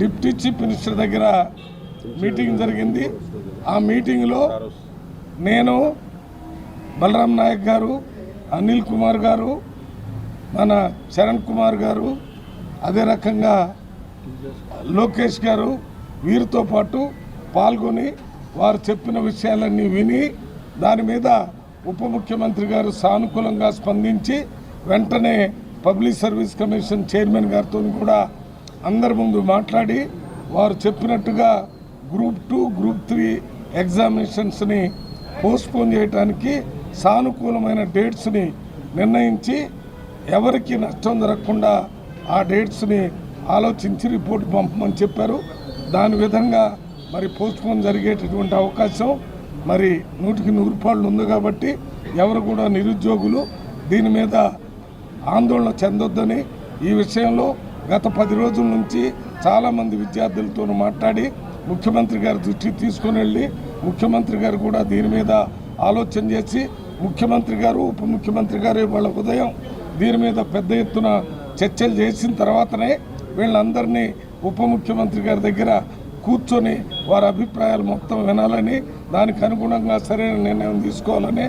Deputy chief minister దగ్గర meeting జరిగింది. ఆ మీటింగ్లో నేను బలరాం నాయక్ గారు అనిల్ కుమార్ గారు మన చరణ్ కుమార్ గారు అదే రకంగా లోకేష్ గారు వీరితో పాటు పాల్గొని వారు చెప్పిన విషయాలన్నీ విని దాని మీద ఉప ముఖ్యమంత్రి గారు సానుకూలంగా స్పందించి వెంటనే పబ్లిక్ సర్వీస్ కమిషన్ చైర్మన్ గారితో కూడా అందరి ముందు మాట్లాడి వారు చెప్పినట్టుగా గ్రూప్ టూ గ్రూప్ త్రీ ఎగ్జామినేషన్స్ని పోస్ట్పోన్ చేయడానికి సానుకూలమైన డేట్స్ని నిర్ణయించి ఎవరికి నష్టం జరగకుండా ఆ డేట్స్ని ఆలోచించి రిపోర్ట్ పంపమని చెప్పారు. దాని విధంగా మరి పోస్ట్పోన్ జరిగేటటువంటి అవకాశం మరి నూటికి నూరు రూపాయలు ఉంది కాబట్టి ఎవరు కూడా నిరుద్యోగులు దీని మీద ఆందోళన చెందొద్దని ఈ విషయంలో గత పది రోజుల నుంచి చాలామంది విద్యార్థులతో మాట్లాడి ముఖ్యమంత్రి గారి దృష్టికి తీసుకుని వెళ్ళి ముఖ్యమంత్రి గారు కూడా దీని మీద ఆలోచన చేసి ముఖ్యమంత్రి గారు ఉప ముఖ్యమంత్రి గారు వాళ్ళ ఉదయం దీని మీద పెద్ద ఎత్తున చర్చలు చేసిన తర్వాతనే వీళ్ళందరినీ ఉప ముఖ్యమంత్రి గారి దగ్గర కూర్చొని వారి అభిప్రాయాలు మొత్తం వినాలని దానికి అనుగుణంగా సరైన నిర్ణయం తీసుకోవాలని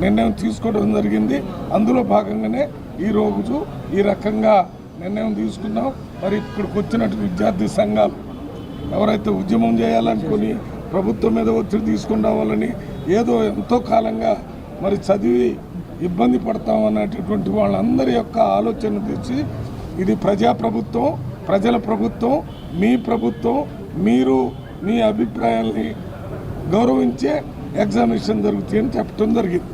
నిర్ణయం తీసుకోవడం జరిగింది. అందులో భాగంగానే ఈ రోజు ఈ రకంగా నిర్ణయం తీసుకున్నాం. మరి ఇక్కడికి వచ్చినట్టు విద్యార్థి సంఘాలు ఎవరైతే ఉద్యమం చేయాలనుకుని ప్రభుత్వం మీద ఒత్తిడి తీసుకుని రావాలని ఏదో ఎంతో కాలంగా మరి చదివి ఇబ్బంది పడతాం అనేటటువంటి వాళ్ళందరి యొక్క ఆలోచన తెచ్చి ఇది ప్రజాప్రభుత్వం ప్రజల ప్రభుత్వం మీ ప్రభుత్వం మీరు మీ అభిప్రాయాల్ని గౌరవించే ఎగ్జామినేషన్ జరుగుతాయని చెప్పడం జరిగింది.